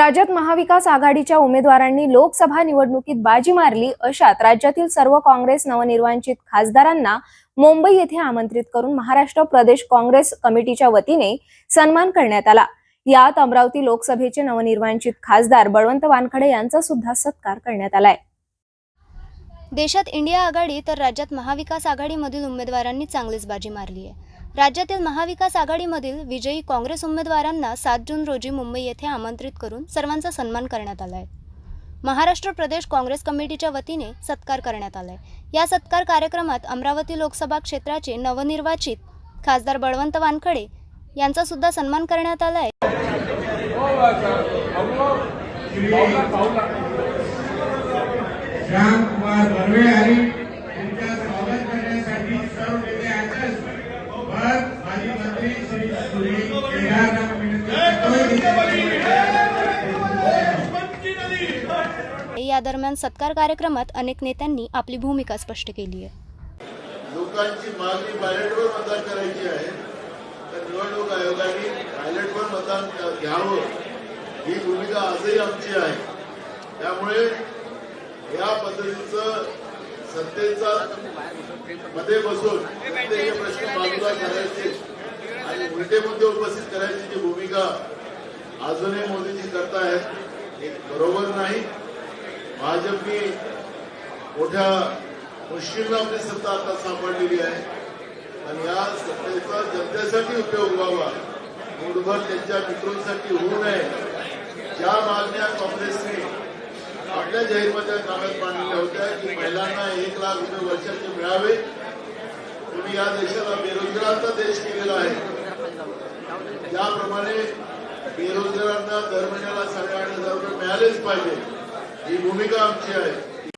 राज्यात महाविकास आघाडीच्या उमेदवारांनी लोकसभा निवडणुकीत बाजी मारली अशात राज्यातील सर्व काँग्रेस नवनिर्वाचित खासदारांना मुंबई येथे आमंत्रित करून महाराष्ट्र प्रदेश काँग्रेस कमिटीच्या वतीने सन्मान करण्यात आला. यात अमरावती लोकसभेचे नवनिर्वाचित खासदार बळवंत वानखडे यांचा सुद्धा सत्कार करण्यात आलाय. देशात इंडिया आघाडी तर राज्यात महाविकास आघाडीमधील उमेदवारांनी चांगलीच बाजी मारली आहे. राज्यातील महाविकास आघाडीमधील विजयी काँग्रेस उमेदवारांना सात जून रोजी मुंबई येथे आमंत्रित करून सर्वांचा सन्मान करण्यात आला आहे महाराष्ट्र प्रदेश काँग्रेस कमिटीच्या वतीने सत्कार करण्यात आलाय. या सत्कार कार्यक्रमात अमरावती लोकसभा क्षेत्राचे नवनिर्वाचित खासदार बळवंत वानखडे यांचा सुद्धा सन्मान करण्यात आलाय. हो, हो, हो. मंत्री श्री सुनील या दरम्यान सत्कार कार्यक्रमात अनेक नेत्यांनी आपली भूमिका स्पष्ट केली आहे. लोकांची मागणी बॅलेटवर मतदान करायची आहे. तर निवडणूक आयोगाने बॅलेटवर मतदान घ्यावं. ही भूमिका आजही आमची आहे. त्यामुळे या पद्धतीचं सत्तेचा मध्ये बसून प्रश्न बाजूला करायचे. उलटे मुद्दे उपस्थित करायची जी भूमिका अजूनही मोदीजी करतायत हे बरोबर नाही. भाजपनी मोठ्या मुश्किलनं आपली सत्ता आता सांभाळलेली आहे. आणि या सत्तेचा जनतेसाठी उपयोग व्हावा मूठभर त्यांच्या मित्रांसाठी होऊ नये. ज्या मागण्या काँग्रेसने आपल्या जाहीरमध्ये कागद मांडलेल्या होत्या की महिलांना एक लाख रुपये वर्षाचे मिळावे. तुम्ही या देशाला बेरोजगारांचा देश केलेला आहे. त्याप्रमाणे बेरोजगारांना दर महिन्याला साडेआठ हजार रुपये मिळालेच पाहिजे. ही भूमिका आमची आहे.